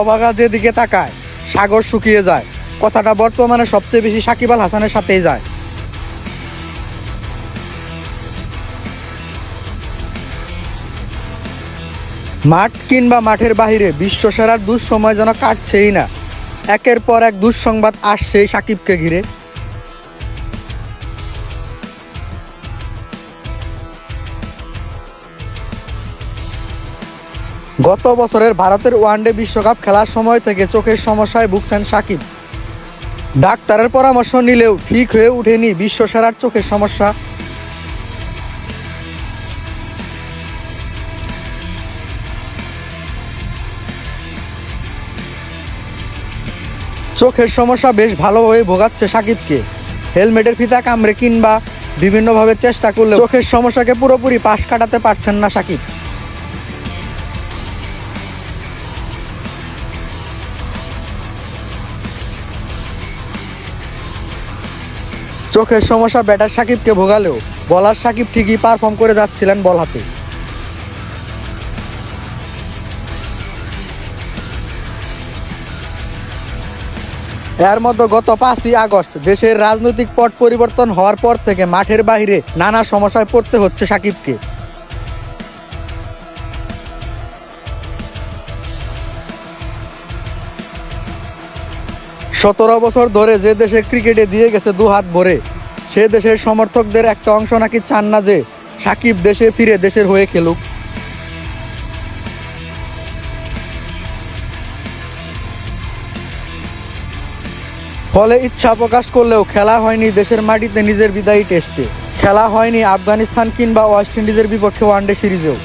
অবাগা যেদিকে তাকায়, সাগর শুকিয়ে যায়। কথাটা বর্তমানে সবচেয়ে বেশি সাকিব আল হাসানের সাথেই যায়। মাঠ কিংবা মাঠের বাহিরে বিশ্বসেরার দুঃসময় যেন কাটছেই না। একের পর এক দুঃসংবাদ আসছেই সাকিবকে ঘিরে। গত বছরের ভারতের ওয়ানডে বিশ্বকাপ খেলার সময় থেকে চোখের সমস্যায় ভুগছেন সাকিব। ডাক্তারের পরামর্শ নিলেও ঠিক হয়ে ওঠেনি বিশ্বসেরার চোখের সমস্যা। চোখের সমস্যা বেশ ভালোভাবে ভোগাচ্ছে সাকিবকে। হেলমেটের ফিতা কামড়ে কিংবা বিভিন্নভাবে চেষ্টা করলে চোখের সমস্যাকে পুরোপুরি পাশ কাটাতে পারছেন না সাকিব। চোখের সমস্যা, ব্যাটার সাকিবকে ভোগালেও বলার সাকিব ঠিকই পারফর্ম করে যাচ্ছিলেন বল হাতে। এর মধ্যে গত পাঁচই আগস্ট দেশের রাজনৈতিক পট পরিবর্তন হওয়ার পর থেকে মাঠের বাইরে নানা সমস্যায় পড়তে হচ্ছে সাকিবকে। সতেরো বছর ধরে যে দেশে ক্রিকেটে দিয়ে গেছে দু হাত ভরে, সে দেশের সমর্থকদের একটা অংশ নাকি চান না যে সাকিব দেশে ফিরে দেশের হয়ে খেলুক। ফলে ইচ্ছা প্রকাশ করলেও খেলা হয়নি দেশের মাটিতে নিজের বিদায়ী টেস্টে। খেলা হয়নি আফগানিস্তান কিংবা ওয়েস্ট ইন্ডিজের বিপক্ষে ওয়ানডে সিরিজেও।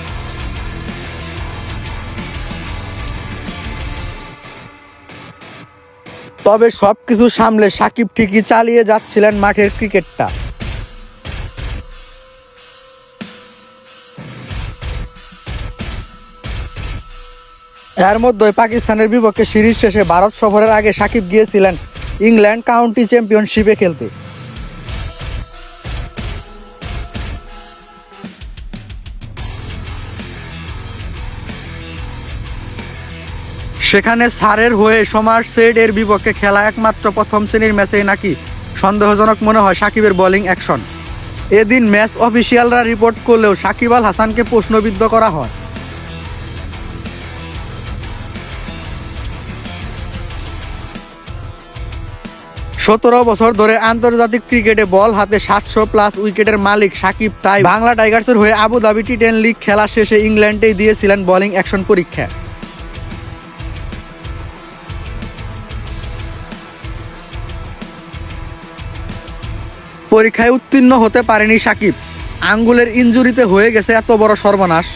তবে সব কিছু সামলে সাকিব ঠিকই চালিয়ে যাচ্ছিলেন মাঠের ক্রিকেটটা। এর মধ্যে পাকিস্তানের বিপক্ষে সিরিজ শেষে ভারত সফরের আগে সাকিব গিয়েছিলেন ইংল্যান্ড কাউন্টি চ্যাম্পিয়নশিপে খেলতে। সেখানে সারের হয়ে সমার সেট এর বিপক্ষে খেলা একমাত্র প্রথম শ্রেণির ম্যাচেই নাকি সন্দেহজনক মনে হয় সাকিবের বোলিং অ্যাকশন। এদিন ম্যাচ অফিসিয়ালরা রিপোর্ট করলেও সাকিব আল হাসানকে প্রশ্নবিদ্ধ করা হয়। সতেরো বছর ধরে আন্তর্জাতিক ক্রিকেটে বল হাতে সাতশো প্লাস উইকেটের মালিক সাকিব, তাই বাংলা টাইগার্সের হয়ে আবুধাবি টি টেন লিগ খেলা শেষে ইংল্যান্ডেই দিয়েছিলেন বোলিং অ্যাকশন পরীক্ষা। পরীক্ষায় উত্তীর্ণ হতে পারেনি সাকিব। আঙ্গুলের ইঞ্জুরিতে হয়ে গেছে এত বড় সর্বনাশ।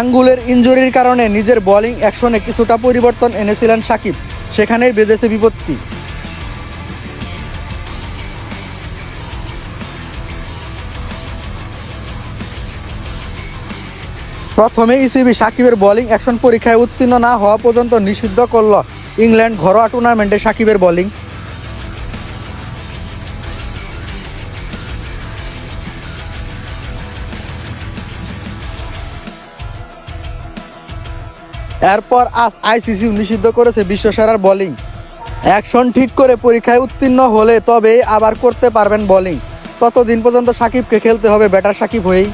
আঙ্গুলের ইঞ্জুরির কারণে নিজের বোলিং অ্যাকশনে কিছুটা পরিবর্তন এনেছিলেন সাকিব, সেখানেই বেঁধেছে বিপত্তি। প্রথমে ইসিবি সাকিবের বোলিং অ্যাকশন পরীক্ষায় উত্তীর্ণ না হওয়া পর্যন্ত নিষিদ্ধ করল ইংল্যান্ড ঘরোয়া টুর্নামেন্টে সাকিবের বোলিং। এরপর আজ আইসিসি নিষিদ্ধ করেছে বিশ্বসেরার বোলিং। অ্যাকশন ঠিক করে পরীক্ষায় উত্তীর্ণ হলে তবেই আবার করতে পারবেন বোলিং। ততদিন পর্যন্ত সাকিবকে খেলতে হবে ব্যাটার সাকিব হয়েই।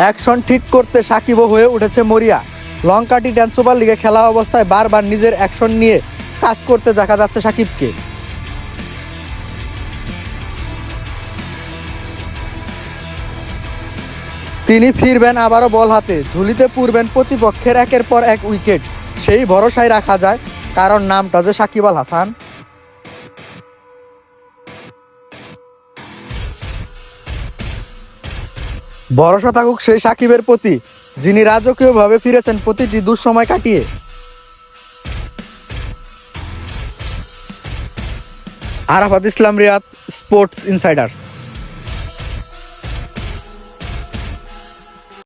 অ্যাকশন ঠিক করতে সাকিবও হয়ে উঠেছে মরিয়া। লঙ্কা টি টেন সুপার লিগে খেলা অবস্থায় বারবার নিজের অ্যাকশন নিয়ে কাজ করতে দেখা যাচ্ছে সাকিবকে। তিনি ফিরবেন আবারও বল হাতে ঝুলিতে পুরবেন প্রতিপক্ষের একের পর এক উইকেট। সেই ভরসায় রাখা যায়, কারণ নামটা যে সাকিব আল হাসান। ভরসা থাকুক সেই সাকিবের প্রতি, যিনি রাজকীয়ভাবে ফিরেছেন প্রতিটি দুঃসময় কাটিয়ে। Arafat Islam Riyad, sports insiders.